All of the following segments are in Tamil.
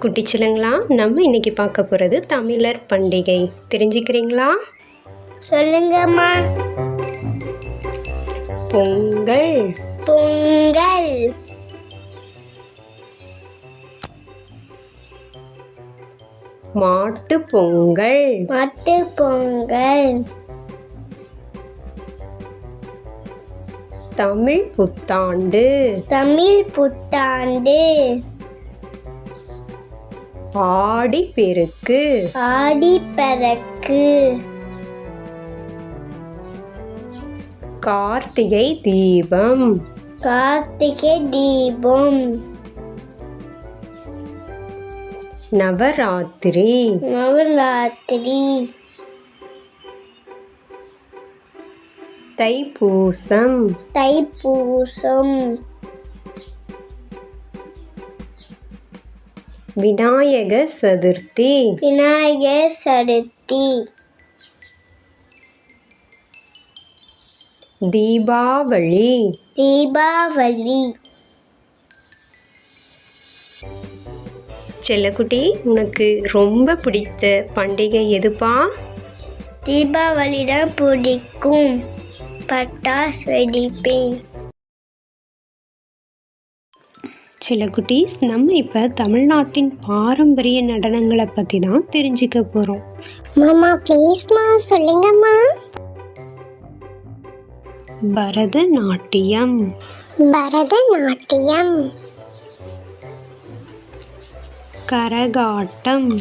குட்டிச்சிலங்களா நம்ம இன்னைக்கு பார்க்க போகிறது தமிழர் பண்டிகை. தெரிஞ்சுக்கிறீங்களா? சொல்லுங்கம்மா. பொங்கல். பொங்கல். மாட்டு பொங்கல். மட்டு பொங்கல். தமிழ் புத்தாண்டு. தமிழ் புத்தாண்டு. ஆடி பெருக்கு. ஆடிப்பெருக்கு கார்த்திகை தீபம். கார்த்திகை தீபம். நவராத்திரி. நவராத்திரி. தைப்பூசம். தைப்பூசம். விநாயக சதுர்த்தி. விநாயகர் சதுர்த்தி. தீபாவளி. தீபாவளி. செல்லக்குட்டி உனக்கு ரொம்ப பிடித்த பண்டிகை எதுப்பா? தீபாவளி தான் பிடிக்கும். பட்டாசு வெடிப்பேன். செல்லக்குட்டீஸ் நம்ம இப்போ தமிழ்நாட்டின் பாரம்பரிய நடனங்களை பற்றி தான் தெரிஞ்சுக்க போகிறோம் மாமா ப்ளீஸ்மா சொல்லுங்கம்மா. பரதநாட்டியம். பரதநாட்டியம். கரகாட்டம்.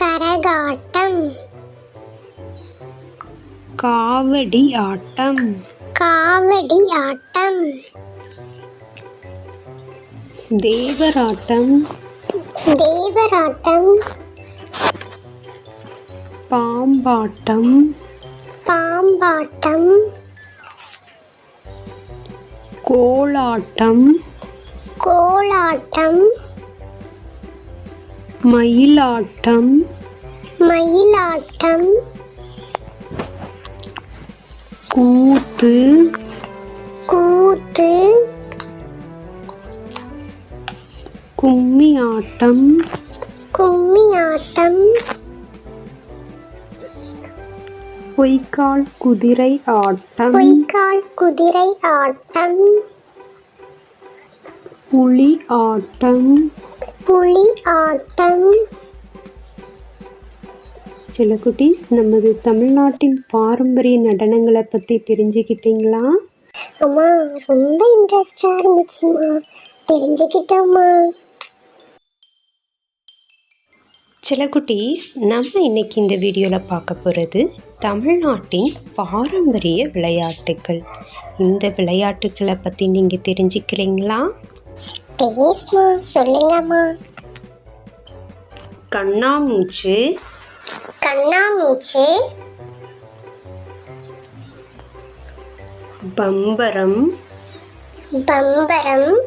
கரகாட்டம். காவடி ஆட்டம். காவடி ஆட்டம். தேவராட்டம். தேவராட்டம். பாம்பாட்டம். பாம்பாட்டம். கோலாட்டம். கோலாட்டம். மயிலாட்டம். மயிலாட்டம். கூத்து. கும்மி ஆட்டம் கும்மியாட்டம். பொய்க்கால் குதிரை ஆட்டம். பொய்க்கால் குதிரை ஆட்டம். புலி ஆட்டம். புலி ஆட்டம். சில குட்டீஸ் நமது தமிழ்நாட்டின் பாரம்பரிய நடனங்களை பற்றி தெரிஞ்சுக்கிட்டீங்களா? அம்மா ரொம்ப இன்ட்ரெஸ்டா இருந்துச்சுமா தெரிஞ்சுக்கிட்டோம்மா. சில குட்டீஸ் நம்ம இன்னைக்கு இந்த வீடியோவில் பார்க்க போகிறது தமிழ்நாட்டின் பாரம்பரிய விளையாட்டுகள் இந்த விளையாட்டுகளை பற்றி நீங்கள் தெரிஞ்சுக்கிறீங்களா? சொல்லுங்கம்மா. கண்ணாமூச்சு. கண்ணாமூச்சி. பம்பரம். பம்பரம்.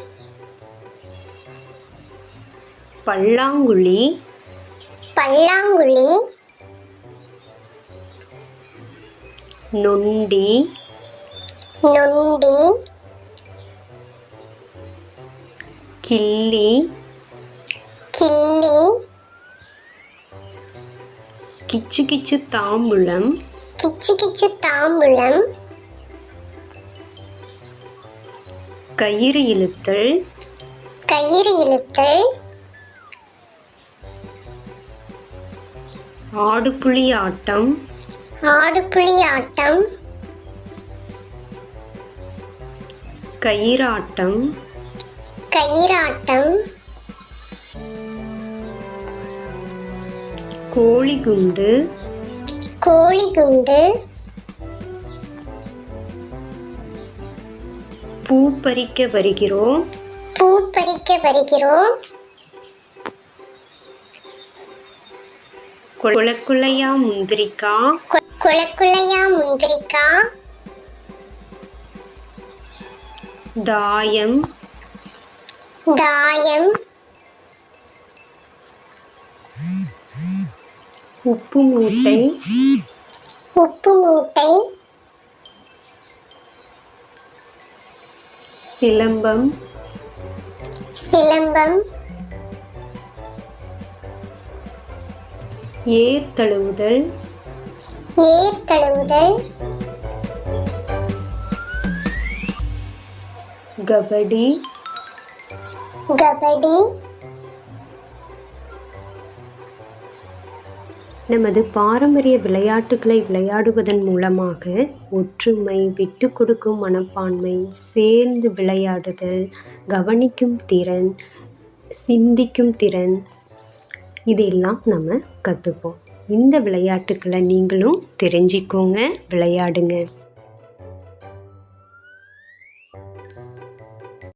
பல்லாங்குழி. பல்லாங்குழி. நொண்டி. நொண்டி. கில்லி கிள்ளி. கிச்சு கிச்சு தாம்பூலம். கிச்சு கிச்சு தாம்பூலம். கயிறு இழுத்தல். கயிறு இழுத்தல். ஆடுபுலி ஆட்டம் ஆடுபுலி ஆட்டம் கயிறாட்டம். கயிறாட்டம். கோழிகுண்டு. கோழிகுண்டு. பூ பறிக்க வருகிறோம். பூ பறிக்க வருகிறோம். குளக்குளையா முந்திரிக்கா? கொ- குளக்குளையா முந்திரிக்கா? தாயம். தாயம். உப்பு மூட்டை. உப்பு மூட்டை. சிலம்பம். சிலம்பம். ஏர் தழுவுதல் ஏர் தழுவுதல் கபடி. கபடி. நமது பாரம்பரிய விளையாட்டுகளை விளையாடுவதன் மூலமாக ஒற்றுமை விட்டு கொடுக்கும் மனப்பான்மை சேர்ந்து விளையாடுதல் கவனிக்கும் திறன் சிந்திக்கும் திறன் இதெல்லாம் நம்ம கற்றுப்போம் இந்த விளையாட்டுக்களை நீங்களும் தெரிஞ்சுக்கோங்க விளையாடுங்க.